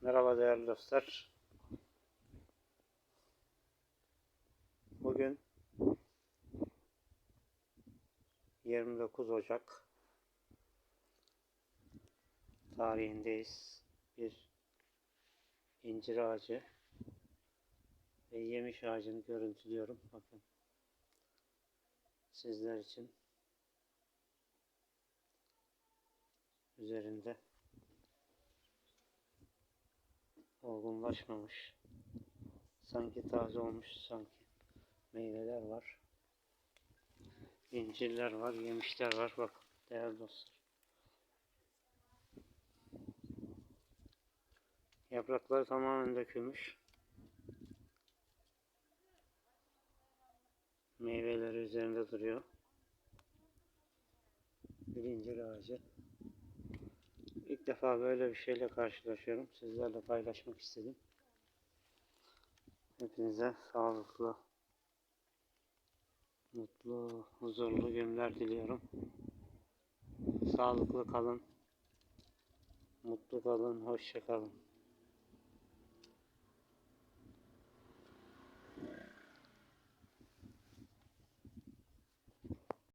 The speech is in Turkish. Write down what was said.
Merhaba değerli dostlar. Bugün 29 Ocak tarihindeyiz. Bir incir ağacı ve yemiş ağacını görüntülüyorum. Bakın sizler için üzerinde olgunlaşmamış. Sanki taze olmuş sanki. Meyveler var. İncirler var, yemişler var. Bak değerli dostlar. Yaprakları tamamen dökülmüş. Meyveleri üzerinde duruyor. Bir incir ağacı. İlk defa böyle bir şeyle karşılaşıyorum. Sizlerle paylaşmak istedim. Hepinize sağlıklı, mutlu, huzurlu günler diliyorum. Sağlıklı kalın, mutlu kalın, hoşça kalın.